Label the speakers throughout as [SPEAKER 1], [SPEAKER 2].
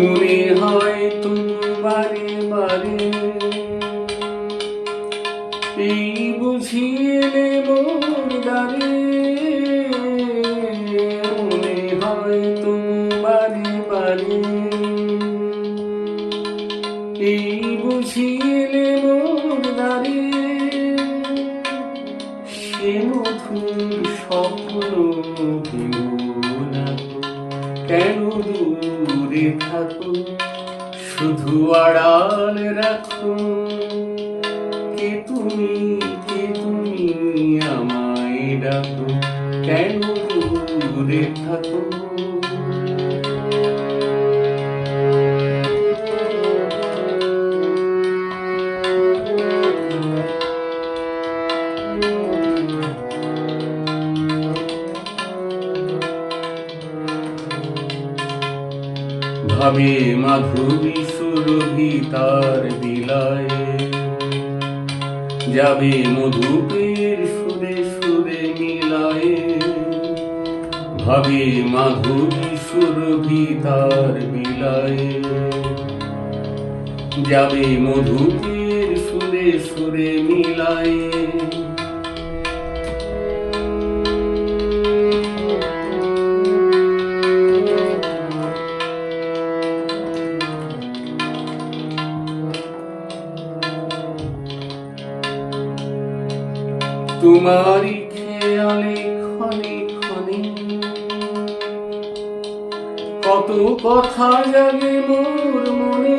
[SPEAKER 1] মনে হয় তুমি বারে। এই বুঝিয়ে মোর দ্বারে মনে হয় তুমি বারে। এই বুঝিয়ে মোর দ্বারে সে মধুর স্বপ্ন কেন দূরে থাকো শুধু আড়াল রাখো ভাবে মাধুরী সুরভি তার বিলায় যাবে মধুপের সুরে সুরে মিলায়ে। ভাবে মাধুরী সুরভি তার বিলায় যাবে মধুপের সুরে সুরে মিলায়ে। তোমারই খেয়ালে ক্ষণে ক্ষণে কত কথা জাগে মোর মনে,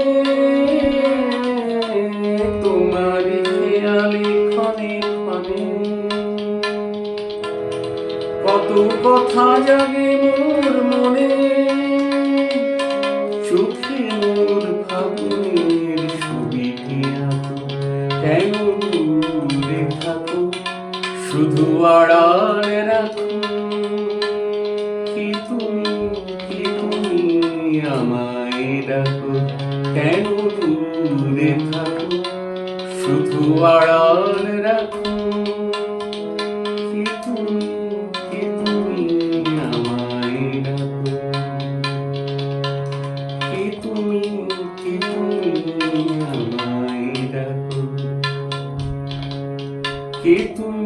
[SPEAKER 1] তোমারই খেয়ালে ক্ষণে ক্ষণে কত কথা জাগে মোর মনে চোখে শুধু আড়াল কি তুমি কি তুমি আমায় ডাকো? কেন দূরে থাকো? শুধু আড়াল রাখো কি তুমি